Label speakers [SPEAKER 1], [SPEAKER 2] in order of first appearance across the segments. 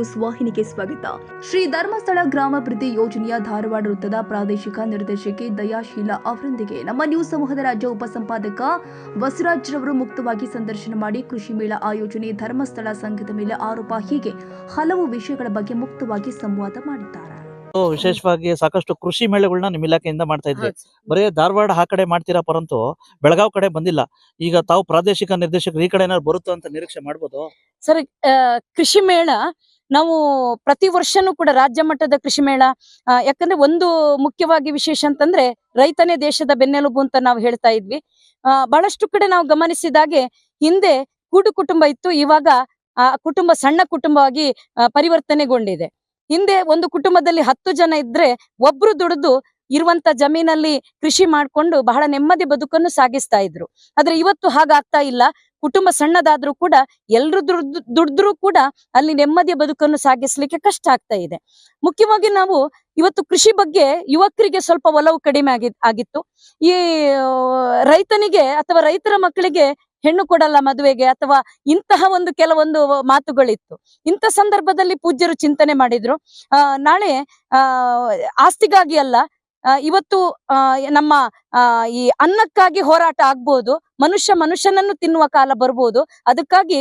[SPEAKER 1] News ವಾಹಿನಿಗೆ ಸ್ವಾಗತ. ಶ್ರೀ ಧರ್ಮಸ್ಥಳ ಗ್ರಾಮಾಭಿವೃದ್ಧಿ ಯೋಜನೆಯ ಧಾರವಾಡ ವೃತ್ತದ ಪ್ರಾದೇಶಿಕ ನಿರ್ದೇಶಕಿ ದಯಾಶೀಲ ಅವರೊಂದಿಗೆ ನಮ್ಮ ನ್ಯೂಸ್ ಸಮೂಹದ ರಾಜ್ಯ ಉಪಸಂಪಾದಕ ಬಸವರಾಜ್ ರವರು ಮುಕ್ತವಾಗಿ ಸಂದರ್ಶನ ಮಾಡಿ ಕೃಷಿ ಮೇಳ ಆಯೋಜನೆ ಧರ್ಮಸ್ಥಳ ಸಂಘದ ಮೇಲೆ ಆರೋಪ ಹೀಗೆ ಹಲವು ವಿಷಯಗಳ ಬಗ್ಗೆ ಮುಕ್ತವಾಗಿ ಸಂವಾದ ಮಾಡಿದ್ದಾರೆ.
[SPEAKER 2] ವಿಶೇಷವಾಗಿ ಸಾಕಷ್ಟು ಕೃಷಿ ಮೇಳಗಳನ್ನ ನಿಮ್ಮ ಇಲಾಖೆಯಿಂದ ಮಾಡ್ತಾ ಇದ್ರಿ. ಬರೀ ಧಾರವಾಡ ಆ ಕಡೆ ಮಾಡ್ತೀರಾ ಪರಂತು ಬೆಳಗಾವ್ ಕಡೆ ಬಂದಿಲ್ಲ. ಈಗ ತಾವು ಪ್ರಾದೇಶಿಕ ನಿರ್ದೇಶಕರು ಈ ಕಡೆ ಏನಾದ್ರು ಬರುತ್ತೋ ಅಂತ ನಿರೀಕ್ಷೆ ಮಾಡ್ಬೋದು?
[SPEAKER 3] ಸರ್ ಆ, ಕೃಷಿ ಮೇಳ ನಾವು ಪ್ರತಿ ವರ್ಷನೂ ಕೂಡ ರಾಜ್ಯ ಮಟ್ಟದ ಕೃಷಿ ಮೇಳ ಯಾಕಂದ್ರೆ ಒಂದು ಮುಖ್ಯವಾಗಿ ವಿಶೇಷ ಅಂತಂದ್ರೆ ರೈತನೇ ದೇಶದ ಬೆನ್ನೆಲುಬು ಅಂತ ನಾವು ಹೇಳ್ತಾ ಇದ್ವಿ. ಬಹಳಷ್ಟು ಕಡೆ ನಾವು ಗಮನಿಸಿದಾಗೆ ಹಿಂದೆ ಕೂಡು ಕುಟುಂಬ ಇತ್ತು, ಇವಾಗ, ಆ, ಕುಟುಂಬ ಸಣ್ಣ ಕುಟುಂಬವಾಗಿ ಪರಿವರ್ತನೆಗೊಂಡಿದೆ. ಹಿಂದೆ ಒಂದು ಕುಟುಂಬದಲ್ಲಿ ಹತ್ತು ಜನ ಇದ್ರೆ ಒಬ್ರು ದುಡಿದು ಇರುವಂತ ಜಮೀನಲ್ಲಿ ಕೃಷಿ ಮಾಡ್ಕೊಂಡು ಬಹಳ ನೆಮ್ಮದಿ ಬದುಕನ್ನು ಸಾಗಿಸ್ತಾ ಇದ್ರು. ಆದ್ರೆ ಇವತ್ತು ಹಾಗಾಗ್ತಾ ಇಲ್ಲ. ಕುಟುಂಬ ಸಣ್ಣದಾದ್ರೂ ಕೂಡ ಎಲ್ರು ದುಡ್ದು ದುಡಿದ್ರೂ ಕೂಡ ಅಲ್ಲಿ ನೆಮ್ಮದಿಯ ಬದುಕನ್ನು ಸಾಗಿಸ್ಲಿಕ್ಕೆ ಕಷ್ಟ ಆಗ್ತಾ ಇದೆ. ಮುಖ್ಯವಾಗಿ ನಾವು ಇವತ್ತು ಕೃಷಿ ಬಗ್ಗೆ ಯುವಕರಿಗೆ ಸ್ವಲ್ಪ ಒಲವು ಕಡಿಮೆ ಆಗಿ, ಆಗಿತ್ತು. ಈ ರೈತನಿಗೆ ಅಥವಾ ರೈತರ ಮಕ್ಕಳಿಗೆ ಹೆಣ್ಣು ಕೊಡಲ್ಲ ಮದುವೆಗೆ ಅಥವಾ ಇಂತಹ ಒಂದು ಕೆಲವೊಂದು ಮಾತುಗಳಿತ್ತು. ಇಂಥ ಸಂದರ್ಭದಲ್ಲಿ ಪೂಜ್ಯರು ಚಿಂತನೆ ಮಾಡಿದ್ರು. ನಾಳೆ ಆಸ್ತಿಗಾಗಿ ಅಲ್ಲ ಇವತ್ತು ನಮ್ಮ ಆ, ಈ ಅನ್ನಕ್ಕಾಗಿ ಹೋರಾಟ ಆಗ್ಬಹುದು ಮನುಷ್ಯ ಮನುಷ್ಯನನ್ನು ತಿನ್ನುವ ಕಾಲ ಬರ್ಬೋದು, ಅದಕ್ಕಾಗಿ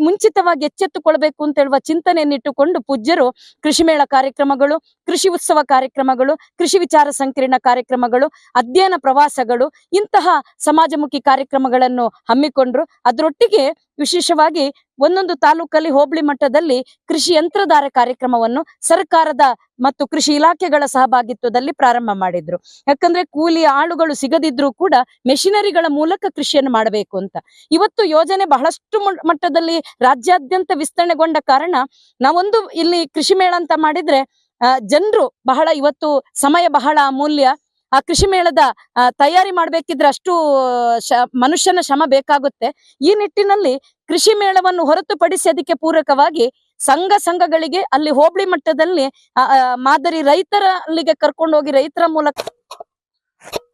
[SPEAKER 3] ಮುಂಚಿತವಾಗಿ ಎಚ್ಚೆತ್ತುಕೊಳ್ಬೇಕು ಅಂತ ಹೇಳುವ ಚಿಂತನೆಯನ್ನಿಟ್ಟುಕೊಂಡು ಪೂಜ್ಯರು ಕೃಷಿ ಮೇಳ ಕಾರ್ಯಕ್ರಮಗಳು, ಕೃಷಿ ಉತ್ಸವ ಕಾರ್ಯಕ್ರಮಗಳು, ಕೃಷಿ ವಿಚಾರ ಸಂಕಿರಣ ಕಾರ್ಯಕ್ರಮಗಳು, ಅಧ್ಯಯನ ಪ್ರವಾಸಗಳು, ಇಂತಹ ಸಮಾಜಮುಖಿ ಕಾರ್ಯಕ್ರಮಗಳನ್ನು ಹಮ್ಮಿಕೊಂಡ್ರು. ಅದರೊಟ್ಟಿಗೆ ವಿಶೇಷವಾಗಿ ಒಂದೊಂದು ತಾಲೂಕಲ್ಲಿ ಹೋಬಳಿ ಮಟ್ಟದಲ್ಲಿ ಕೃಷಿ ಯಂತ್ರಧಾರ ಕಾರ್ಯಕ್ರಮವನ್ನು ಸರ್ಕಾರದ ಮತ್ತು ಕೃಷಿ ಇಲಾಖೆಗಳ ಸಹಭಾಗಿತ್ವದಲ್ಲಿ ಪ್ರಾರಂಭ ಮಾಡಿದ್ರು. ಯಾಕಂದ್ರೆ ಕೂಲಿ ಆಳುಗಳು ಸಿಗದಿದ್ರೂ ಕೂಡ ಮೆಷಿನರಿಗಳ ಮೂಲಕ ಕೃಷಿಯನ್ನು ಮಾಡಬೇಕು ಅಂತ. ಇವತ್ತು ಯೋಜನೆ ಬಹಳಷ್ಟು ಮಟ್ಟದಲ್ಲಿ ರಾಜ್ಯಾದ್ಯಂತ ವಿಸ್ತರಣೆಗೊಂಡ ಕಾರಣ ನಾವೊಂದು ಇಲ್ಲಿ ಕೃಷಿ ಮೇಳ ಅಂತ ಮಾಡಿದ್ರೆ ಜನರು ಬಹಳ ಇವತ್ತು ಸಮಯ ಬಹಳ ಅಮೂಲ್ಯ. ಆ ಕೃಷಿ ಮೇಳದ ತಯಾರಿ ಮಾಡ್ಬೇಕಿದ್ರೆ ಅಷ್ಟು ಮನುಷ್ಯನ ಶ್ರಮ ಬೇಕಾಗುತ್ತೆ. ಈ ನಿಟ್ಟಿನಲ್ಲಿ ಕೃಷಿ ಮೇಳವನ್ನು ಹೊರತುಪಡಿಸಿ ಅದಕ್ಕೆ ಪೂರಕವಾಗಿ ಸಂಘ ಸಂಘಗಳಿಗೆ ಅಲ್ಲಿ ಹೋಬಳಿ ಮಟ್ಟದಲ್ಲಿ ಮಾದರಿ ರೈತರ ಅಲ್ಲಿಗೆ ಕರ್ಕೊಂಡು ಹೋಗಿ ರೈತರ ಮೂಲಕ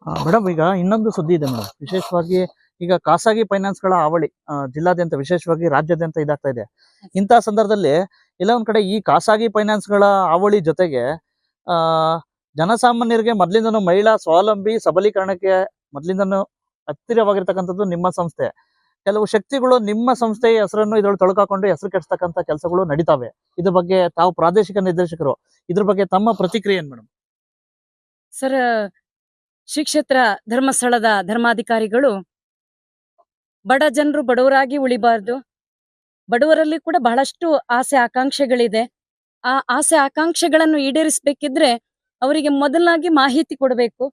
[SPEAKER 2] ಮೇಡಮ್ ಈಗ ಇನ್ನೊಂದು ಸುದ್ದಿ ಇದೆ ಮೇಡಮ್ ವಿಶೇಷವಾಗಿ ಈಗ ಖಾಸಗಿ ಫೈನಾನ್ಸ್ಗಳ ಹಾವಳಿ ಜಿಲ್ಲಾದ್ಯಂತ, ವಿಶೇಷವಾಗಿ ರಾಜ್ಯಾದ್ಯಂತ ಇದಾಗ್ತಾ ಇದೆ. ಇಂತಹ ಸಂದರ್ಭದಲ್ಲಿ ಎಲ್ಲ ಒಂದ್ ಕಡೆ ಈ ಖಾಸಗಿ ಫೈನಾನ್ಸ್ಗಳ ಹಾವಳಿ ಜೊತೆಗೆ, ಆ, ಜನಸಾಮಾನ್ಯರಿಗೆ ಮೊದ್ಲಿಂದನೂ ಮಹಿಳಾ ಸ್ವಾವಲಂಬಿ ಸಬಲೀಕರಣಕ್ಕೆ ಮೊದ್ಲಿಂದನೂ ಹತ್ತಿರವಾಗಿರ್ತಕ್ಕಂಥದ್ದು ನಿಮ್ಮ ಸಂಸ್ಥೆ. ಕೆಲವು ಶಕ್ತಿಗಳು ನಿಮ್ಮ ಸಂಸ್ಥೆಯ ಹೆಸರನ್ನು ಇದರಲ್ಲಿ ತೊಳಕಾಕೊಂಡು ಹೆಸರು ಕೆಡಿಸ್ತಕ್ಕಂಥ ಕೆಲಸಗಳು ನಡೀತಾವೆ. ಇದ್ರ ಬಗ್ಗೆ ತಾವು ಪ್ರಾದೇಶಿಕ ನಿರ್ದೇಶಕರು. ಇದ್ರ ಬಗ್ಗೆ ತಮ್ಮ ಪ್ರತಿಕ್ರಿಯೆ ಏನ್ ಮೇಡಮ್
[SPEAKER 3] ಸರ್ ಶ್ರೀ ಕ್ಷೇತ್ರ ಧರ್ಮಸ್ಥಳದ ಧರ್ಮಾಧಿಕಾರಿಗಳು, ಬಡ ಜನರು ಬಡವರಾಗಿ ಉಳಿಬಾರ್ದು. ಬಡವರಲ್ಲಿ ಕೂಡ ಬಹಳಷ್ಟು ಆಸೆ ಆಕಾಂಕ್ಷೆಗಳಿದೆ. ಆ ಆಸೆ ಆಕಾಂಕ್ಷೆಗಳನ್ನು ಈಡೇರಿಸಬೇಕಿದ್ರೆ ಅವರಿಗೆ ಮೊದಲಾಗಿ ಮಾಹಿತಿ ಕೊಡಬೇಕು.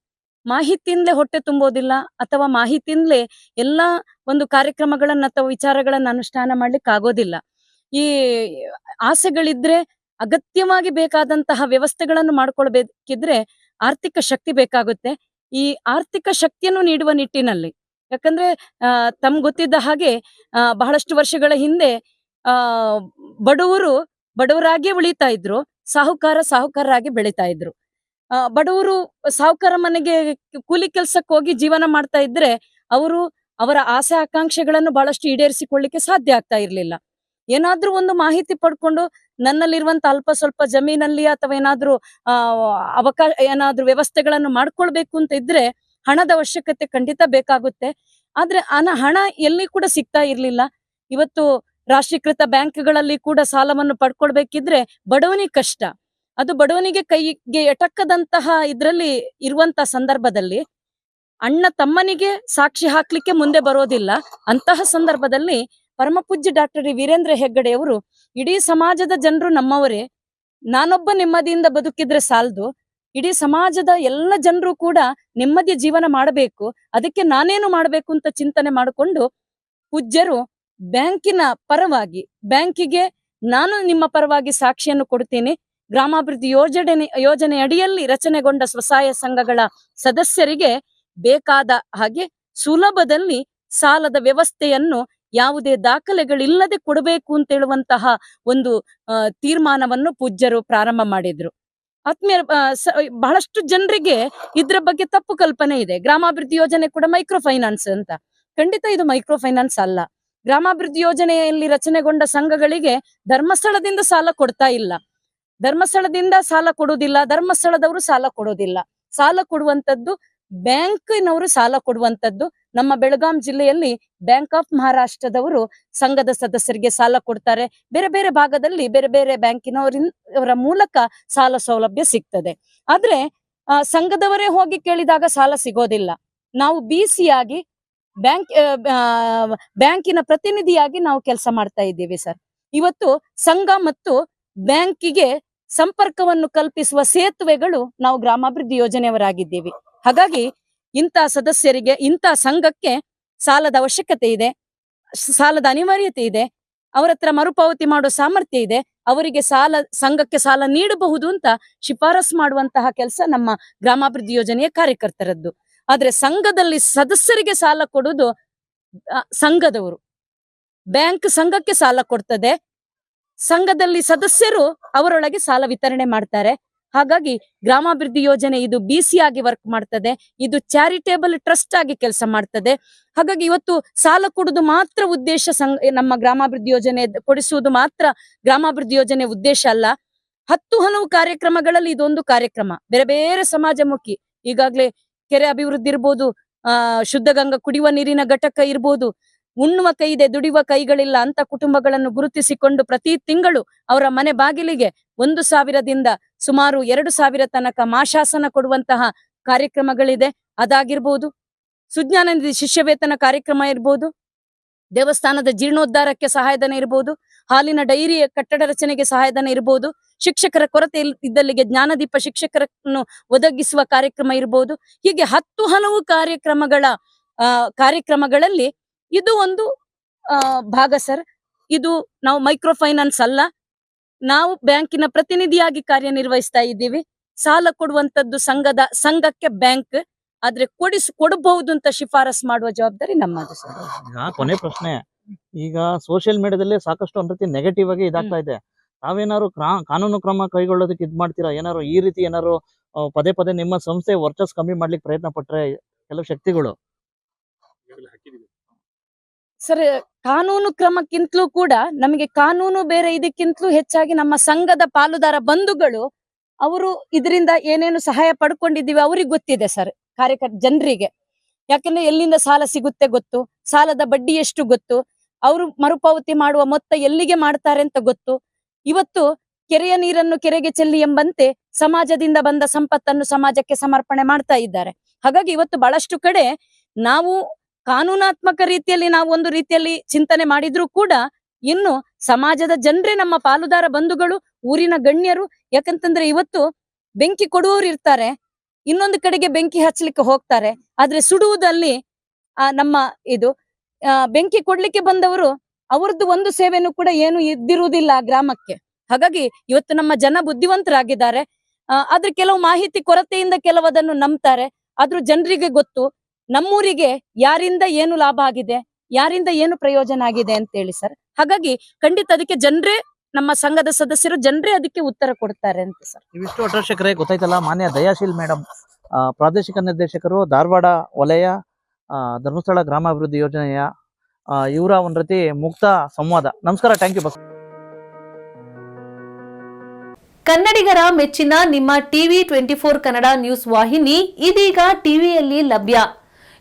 [SPEAKER 3] ಮಾಹಿತಿಯಿಂದಲೇ ಹೊಟ್ಟೆ ತುಂಬೋದಿಲ್ಲ ಅಥವಾ ಮಾಹಿತಿಯಿಂದಲೇ ಎಲ್ಲ ಒಂದು ಕಾರ್ಯಕ್ರಮಗಳನ್ನ ಅಥವಾ ವಿಚಾರಗಳನ್ನ ಅನುಷ್ಠಾನ ಮಾಡ್ಲಿಕ್ಕೆ ಆಗೋದಿಲ್ಲ ಈ ಆಸೆಗಳಿದ್ರೆ ಅಗತ್ಯವಾಗಿ ಬೇಕಾದಂತಹ ವ್ಯವಸ್ಥೆಗಳನ್ನು ಮಾಡ್ಕೊಳ್ಬೇಕಿದ್ರೆ ಆರ್ಥಿಕ ಶಕ್ತಿ ಬೇಕಾಗುತ್ತೆ. ಈ ಆರ್ಥಿಕ ಶಕ್ತಿಯನ್ನು ನೀಡುವ ನಿಟ್ಟಿನಲ್ಲಿ. ಯಾಕಂದ್ರೆ ತಮ್ ಗೊತ್ತಿದ್ದ ಹಾಗೆ ಬಹಳಷ್ಟು ವರ್ಷಗಳ ಹಿಂದೆ ಬಡವರು ಬಡವರಾಗಿ ಉಳಿತಾ ಇದ್ರು, ಸಾಹುಕಾರ ಸಾಹುಕಾರರಾಗಿ ಬೆಳಿತಾ ಇದ್ರು. ಬಡವರು ಸಾಹುಕಾರ ಮನೆಗೆ ಕೂಲಿ ಕೆಲ್ಸಕ್ಕೆ ಹೋಗಿ ಜೀವನ ಮಾಡ್ತಾ ಇದ್ರೆ, ಅವರು ಅವರ ಆಸೆ ಆಕಾಂಕ್ಷೆಗಳನ್ನು ಬಹಳಷ್ಟು ಈಡೇರಿಸಿಕೊಳ್ಳಿಕ್ಕೆ ಸಾಧ್ಯ ಆಗ್ತಾ ಇರ್ಲಿಲ್ಲ. ಏನಾದ್ರೂ ಒಂದು ಮಾಹಿತಿ ಪಡ್ಕೊಂಡು ನನ್ನಲ್ಲಿರುವಂತ ಅಲ್ಪ ಸ್ವಲ್ಪ ಜಮೀನಲ್ಲಿ ಅಥವಾ ಏನಾದ್ರೂ ಅವಕಾಶ ಏನಾದ್ರೂ ವ್ಯವಸ್ಥೆಗಳನ್ನು ಮಾಡ್ಕೊಳ್ಬೇಕು ಅಂತ ಇದ್ರೆ ಹಣದ ಅವಶ್ಯಕತೆ ಖಂಡಿತ ಬೇಕಾಗುತ್ತೆ. ಆದ್ರೆ ಹಣ ಹಣ ಎಲ್ಲಿ ಕೂಡ ಸಿಗ್ತಾ ಇರ್ಲಿಲ್ಲ. ಇವತ್ತು ರಾಷ್ಟ್ರೀಕೃತ ಬ್ಯಾಂಕ್ಗಳಲ್ಲಿ ಕೂಡ ಸಾಲವನ್ನು ಪಡ್ಕೊಳ್ಬೇಕಿದ್ರೆ ಬಡವನಿಗೆ ಕಷ್ಟ. ಅದು ಬಡವನಿಗೆ ಕೈಗೆ ಎಟಕದಂತಹ ಇದ್ರಲ್ಲಿ ಇರುವಂತ ಸಂದರ್ಭದಲ್ಲಿ ಅಣ್ಣ ತಮ್ಮನಿಗೆ ಸಾಕ್ಷಿ ಹಾಕ್ಲಿಕ್ಕೆ ಮುಂದೆ ಬರೋದಿಲ್ಲ. ಅಂತಹ ಸಂದರ್ಭದಲ್ಲಿ ಪರಮಪೂಜ್ಯ ಡಾಕ್ಟರ್ ವೀರೇಂದ್ರ ಹೆಗ್ಗಡೆಯವರು ಇಡೀ ಸಮಾಜದ ಜನರು ನಮ್ಮವರೇ. ನಾನೊಬ್ಬ ನೆಮ್ಮದಿಯಿಂದ ಬದುಕಿದ್ರೆ ಸಾಲದು. ಇಡೀ ಸಮಾಜದ ಎಲ್ಲ ಜನರು ಕೂಡ ನೆಮ್ಮದಿಯ ಜೀವನ ಮಾಡಬೇಕು. ಅದಕ್ಕೆ ನಾನೇನು ಮಾಡಬೇಕು ಅಂತ ಚಿಂತನೆ ಮಾಡಿಕೊಂಡು, ಪೂಜ್ಯರು ಬ್ಯಾಂಕಿನ ಪರವಾಗಿ, ಬ್ಯಾಂಕಿಗೆ ನಾನು ನಿಮ್ಮ ಪರವಾಗಿ ಸಾಕ್ಷಿಯನ್ನು ಕೊಡ್ತೀನಿ. ಗ್ರಾಮಾಭಿವೃದ್ಧಿ ಯೋಜನೆ ಯೋಜನೆ ಅಡಿಯಲ್ಲಿ ರಚನೆಗೊಂಡ ಸ್ವಸಹಾಯ ಸಂಘಗಳ ಸದಸ್ಯರಿಗೆ ಬೇಕಾದ ಹಾಗೆ ಸುಲಭದಲ್ಲಿ ಸಾಲದ ವ್ಯವಸ್ಥೆಯನ್ನು ಯಾವುದೇ ದಾಖಲೆಗಳಿಲ್ಲದೆ ಕೊಡಬೇಕು ಅಂತ ಹೇಳುವಂತಹ ಒಂದು ತೀರ್ಮಾನವನ್ನು ಪೂಜ್ಯರು ಪ್ರಾರಂಭ ಮಾಡಿದ್ರು. ಆತ್ಮೀಯ ಬಹಳಷ್ಟು ಜನರಿಗೆ ಇದ್ರ ಬಗ್ಗೆ ತಪ್ಪು ಕಲ್ಪನೆ ಇದೆ. ಗ್ರಾಮಾಭಿವೃದ್ಧಿ ಯೋಜನೆ ಕೂಡ ಮೈಕ್ರೋ ಫೈನಾನ್ಸ್ ಅಂತ. ಖಂಡಿತ ಇದು ಮೈಕ್ರೋ ಫೈನಾನ್ಸ್ ಅಲ್ಲ. ಗ್ರಾಮಾಭಿವೃದ್ಧಿ ಯೋಜನೆಯಲ್ಲಿ ರಚನೆಗೊಂಡ ಸಂಘಗಳಿಗೆ ಧರ್ಮಸ್ಥಳದಿಂದ ಸಾಲ ಕೊಡ್ತಾ ಇಲ್ಲ. ಧರ್ಮಸ್ಥಳದಿಂದ ಸಾಲ ಕೊಡುವುದಿಲ್ಲ, ಧರ್ಮಸ್ಥಳದವರು ಸಾಲ ಕೊಡೋದಿಲ್ಲ ಸಾಲ ಕೊಡುವಂತದ್ದು ಬ್ಯಾಂಕಿನವರು ಸಾಲ ಕೊಡುವಂತದ್ದು ನಮ್ಮ ಬೆಳಗಾಂ ಜಿಲ್ಲೆಯಲ್ಲಿ ಬ್ಯಾಂಕ್ ಆಫ್ ಮಹಾರಾಷ್ಟ್ರದವರು ಸಂಘದ ಸದಸ್ಯರಿಗೆ ಸಾಲ ಕೊಡ್ತಾರೆ. ಬೇರೆ ಬೇರೆ ಭಾಗದಲ್ಲಿ ಬೇರೆ ಬೇರೆ ಬ್ಯಾಂಕಿನವರ ಮೂಲಕ ಸಾಲ ಸೌಲಭ್ಯ ಸಿಗ್ತದೆ. ಆದ್ರೆ ಸಂಘದವರೇ ಹೋಗಿ ಕೇಳಿದಾಗ ಸಾಲ ಸಿಗೋದಿಲ್ಲ. ನಾವು ಬಿ ಆಗಿ ಬ್ಯಾಂಕ್ ಬ್ಯಾಂಕಿನ ಪ್ರತಿನಿಧಿಯಾಗಿ ನಾವು ಕೆಲಸ ಮಾಡ್ತಾ ಇದ್ದೀವಿ ಸರ್. ಇವತ್ತು ಸಂಘ ಮತ್ತು ಬ್ಯಾಂಕಿಗೆ ಸಂಪರ್ಕವನ್ನು ಕಲ್ಪಿಸುವ ಸೇತುವೆಗಳು ನಾವು ಗ್ರಾಮಾಭಿವೃದ್ಧಿ ಯೋಜನೆಯವರಾಗಿದ್ದೀವಿ. ಹಾಗಾಗಿ ಇಂಥ ಸದಸ್ಯರಿಗೆ, ಇಂಥ ಸಂಘಕ್ಕೆ ಸಾಲದ ಅವಶ್ಯಕತೆ ಇದೆ, ಸಾಲದ ಅನಿವಾರ್ಯತೆ ಇದೆ, ಅವರ ಹತ್ರ ಮರುಪಾವತಿ ಮಾಡುವ ಸಾಮರ್ಥ್ಯ ಇದೆ, ಅವರಿಗೆ ಸಾಲ, ಸಂಘಕ್ಕೆ ಸಾಲ ನೀಡಬಹುದು ಅಂತ ಶಿಫಾರಸ್ ಮಾಡುವಂತಹ ಕೆಲಸ ನಮ್ಮ ಗ್ರಾಮಾಭಿವೃದ್ಧಿ ಯೋಜನೆಯ ಕಾರ್ಯಕರ್ತರದ್ದು. ಆದ್ರೆ ಸಂಘದಲ್ಲಿ ಸದಸ್ಯರಿಗೆ ಸಾಲ ಕೊಡುವುದು ಸಂಘದವರು. ಬ್ಯಾಂಕ್ ಸಂಘಕ್ಕೆ ಸಾಲ ಕೊಡ್ತದೆ, ಸಂಘದಲ್ಲಿ ಸದಸ್ಯರು ಅವರೊಳಗೆ ಸಾಲ ವಿತರಣೆ ಮಾಡ್ತಾರೆ. ಹಾಗಾಗಿ ಗ್ರಾಮಾಭಿವೃದ್ಧಿ ಯೋಜನೆ ಇದು ಬಿಸಿ ಆಗಿ ವರ್ಕ್ ಮಾಡ್ತದೆ. ಇದು ಚಾರಿಟೇಬಲ್ ಟ್ರಸ್ಟ್ ಆಗಿ ಕೆಲಸ ಮಾಡ್ತದೆ. ಹಾಗಾಗಿ ಇವತ್ತು ಸಾಲ ಕೊಡುವುದು ಮಾತ್ರ ಉದ್ದೇಶ ನಮ್ಮ ಗ್ರಾಮಾಭಿವೃದ್ಧಿ ಯೋಜನೆ ಕೊಡಿಸುವುದು ಮಾತ್ರ ಗ್ರಾಮಾಭಿವೃದ್ಧಿ ಯೋಜನೆ ಉದ್ದೇಶ ಅಲ್ಲ. ಹತ್ತು ಹಲವು ಕಾರ್ಯಕ್ರಮಗಳಲ್ಲಿ ಇದೊಂದು ಕಾರ್ಯಕ್ರಮ. ಬೇರೆ ಬೇರೆ ಸಮಾಜಮುಖಿ ಈಗಾಗಲೇ ಕೆರೆ ಅಭಿವೃದ್ಧಿ ಇರ್ಬೋದು, ಆ, ಶುದ್ಧ ಗಂಗಾ ಕುಡಿಯುವ ನೀರಿನ ಘಟಕ ಇರ್ಬೋದು ಉಣ್ಣುವ ಕೈ ಇದೆ ದುಡಿಯುವ ಕೈಗಳಿಲ್ಲ ಅಂತ ಕುಟುಂಬಗಳನ್ನು ಗುರುತಿಸಿಕೊಂಡು ಪ್ರತಿ ತಿಂಗಳು ಅವರ ಮನೆ ಬಾಗಿಲಿಗೆ ಒಂದು ಸಾವಿರದಿಂದ ಸುಮಾರು ಎರಡು ಸಾವಿರ ತನಕ ಮಾಶಾಸನ ಕೊಡುವಂತಹ ಕಾರ್ಯಕ್ರಮಗಳಿದೆ. ಅದಾಗಿರ್ಬೋದು ಸುಜ್ಞಾನ ನಿಧಿ ಶಿಷ್ಯ ವೇತನ ಕಾರ್ಯಕ್ರಮ ಇರ್ಬೋದು, ದೇವಸ್ಥಾನದ ಜೀರ್ಣೋದ್ಧಾರಕ್ಕೆ ಸಹಾಯಧನ ಇರ್ಬೋದು, ಹಾಲಿನ ಡೈರಿ ಕಟ್ಟಡ ರಚನೆಗೆ ಸಹಾಯಧನ ಇರ್ಬೋದು, ಶಿಕ್ಷಕರ ಕೊರತೆ ಇದ್ದಲ್ಲಿಗೆ ಜ್ಞಾನದೀಪ ಶಿಕ್ಷಕರನ್ನು ಒದಗಿಸುವ ಕಾರ್ಯಕ್ರಮ ಇರ್ಬೋದು. ಹೀಗೆ ಹತ್ತು ಹಲವು ಕಾರ್ಯಕ್ರಮಗಳ ಕಾರ್ಯಕ್ರಮಗಳಲ್ಲಿ ಇದು ಒಂದು ಭಾಗ ಸರ್. ಇದು ನಾವು ಮೈಕ್ರೋ ಫೈನಾನ್ಸ್ ಅಲ್ಲ. ನಾವು ಬ್ಯಾಂಕಿನ ಪ್ರತಿನಿಧಿಯಾಗಿ ಕಾರ್ಯನಿರ್ವಹಿಸ್ತಾ ಇದ್ದೀವಿ. ಸಾಲ ಕೊಡುವಂತದ್ದು ಸಂಘದ ಸಂಘಕ್ಕೆ ಬ್ಯಾಂಕ್. ಆದ್ರೆ ಕೊಡಿಸ್ ಕೊಡಬಹುದು ಅಂತ ಶಿಫಾರಸ್ ಮಾಡುವ ಜವಾಬ್ದಾರಿ ನಮ್ಮದು ಸರ್.
[SPEAKER 2] ಕೊನೆ ಪ್ರಶ್ನೆ. ಈಗ ಸೋಷಿಯಲ್ ಮೀಡಿಯಾದಲ್ಲಿ ಸಾಕಷ್ಟು ಒಂದ್ ರೀತಿ ನೆಗೆಟಿವ್ ಆಗಿ ಇದಾಗ್ತಾ ಇದೆ. ತಾವೇನಾದ್ರು ಕ್ರಾ- ಕಾನೂನು ಕ್ರಮ ಕೈಗೊಳ್ಳೋದಕ್ಕೆ ಇದ್ ಮಾಡ್ತೀರಾ? ಏನಾದ್ರು ಈ ರೀತಿ ಏನಾದ್ರು ಪದೇ ಪದೇ ನಿಮ್ಮ ಸಂಸ್ಥೆ ವರ್ಚಸ್ ಕಮ್ಮಿ ಮಾಡ್ಲಿಕ್ಕೆ ಪ್ರಯತ್ನ ಪಟ್ರೆ ಕೆಲವು ಶಕ್ತಿಗಳು?
[SPEAKER 3] ಸರ್, ಕಾನೂನು ಕ್ರಮಕ್ಕಿಂತಲೂ ಕೂಡ ನಮಗೆ ಕಾನೂನು ಬೇರೆ ಇದಕ್ಕಿಂತಲೂ ಹೆಚ್ಚಾಗಿ ನಮ್ಮ ಸಂಘದ ಪಾಲುದಾರ ಬಂಧುಗಳು ಅವರು ಇದರಿಂದ ಏನೇನು ಸಹಾಯ ಪಡ್ಕೊಂಡಿದ್ದೀವಿ ಅವ್ರಿಗೆ ಗೊತ್ತಿದೆ ಸರ್ ಕಾರ್ಯಕರ್ತ ಜನರಿಗೆ. ಯಾಕಂದ್ರೆ ಎಲ್ಲಿಂದ ಸಾಲ ಸಿಗುತ್ತೆ ಗೊತ್ತು, ಸಾಲದ ಬಡ್ಡಿ ಎಷ್ಟು ಗೊತ್ತು, ಅವರು ಮರುಪಾವತಿ ಮಾಡುವ ಮೊತ್ತ ಎಲ್ಲಿಗೆ ಮಾಡ್ತಾರೆ ಅಂತ ಗೊತ್ತು. ಇವತ್ತು ಕೆರೆಯ ನೀರನ್ನು ಕೆರೆಗೆ ಚೆಲ್ಲಿ ಎಂಬಂತೆ ಸಮಾಜದಿಂದ ಬಂದ ಸಂಪತ್ತನ್ನು ಸಮಾಜಕ್ಕೆ ಸಮರ್ಪಣೆ ಮಾಡ್ತಾ ಇದ್ದಾರೆ. ಹಾಗಾಗಿ ಇವತ್ತು ಬಹಳಷ್ಟು ಕಡೆ ನಾವು ಕಾನೂನಾತ್ಮಕ ರೀತಿಯಲ್ಲಿ ನಾವು ಒಂದು ರೀತಿಯಲ್ಲಿ ಚಿಂತನೆ ಮಾಡಿದ್ರೂ ಕೂಡ ಇನ್ನು ಸಮಾಜದ ಜನರೇ ನಮ್ಮ ಪಾಲುದಾರ ಬಂಧುಗಳು, ಊರಿನ ಗಣ್ಯರು, ಯಾಕಂತಂದ್ರೆ ಇವತ್ತು ಬೆಂಕಿ ಕೊಡುವವರು ಇರ್ತಾರೆ, ಇನ್ನೊಂದು ಕಡೆಗೆ ಬೆಂಕಿ ಹಚ್ಚಲಿಕ್ಕೆ ಹೋಗ್ತಾರೆ, ಆದ್ರೆ ಸುಡುವುದಲ್ಲಿ, ಆ, ನಮ್ಮ ಇದು ಬೆಂಕಿ ಕೊಡ್ಲಿಕ್ಕೆ ಬಂದವರು ಅವ್ರದ್ದು ಒಂದು ಸೇವೆನೂ ಕೂಡ ಏನು ಇದ್ದಿರುವುದಿಲ್ಲ ಗ್ರಾಮಕ್ಕೆ. ಹಾಗಾಗಿ ಇವತ್ತು ನಮ್ಮ ಜನ ಬುದ್ಧಿವಂತರಾಗಿದ್ದಾರೆ ಆದ್ರೆ ಕೆಲವು ಮಾಹಿತಿ ಕೊರತೆಯಿಂದ ಕೆಲವದನ್ನು ನಂಬ್ತಾರೆ, ಆದ್ರೂ ಜನರಿಗೆ ಗೊತ್ತು ನಮ್ಮೂರಿಗೆ ಯಾರಿಂದ ಏನು ಲಾಭ ಆಗಿದೆ ಯಾರಿಂದ ಏನು ಪ್ರಯೋಜನ ಆಗಿದೆ ಅಂತ ಹೇಳಿ ಸರ್ ಹಾಗಾಗಿ ಖಂಡಿತ ಅದಕ್ಕೆ ಜನರೇ ನಮ್ಮ ಸಂಘದ ಸದಸ್ಯರು ಜನರೇ ಅದಕ್ಕೆ ಉತ್ತರ ಕೊಡ್ತಾರೆ ಅಂತ ಸರ್
[SPEAKER 2] ಇವಿಷ್ಟು ದರ್ಶಕರೇ ಗೊತ್ತಾಯ್ತಲ್ಲ ಮಾನ್ಯ ದಯಾಶೀಲ್ ಮೇಡಮ್ ಪ್ರಾದೇಶಿಕ ನಿರ್ದೇಶಕರು ಧಾರವಾಡ ವಲಯ ಧರ್ಮಸ್ಥಳ ಗ್ರಾಮಾಭಿವೃದ್ಧಿ ಯೋಜನೆಯ ಇವರ ಒಂದ್ ರೀತಿ ಮುಕ್ತ ಸಂವಾದ. ನಮಸ್ಕಾರ ಥ್ಯಾಂಕ್ ಯು
[SPEAKER 4] ಕನ್ನಡಿಗರ ಮೆಚ್ಚಿನ ನಿಮ್ಮ TV twenty four Kannada news ವಾಹಿನಿ ಇದೀಗ ಟಿವಿಯಲ್ಲಿ ಲಭ್ಯ.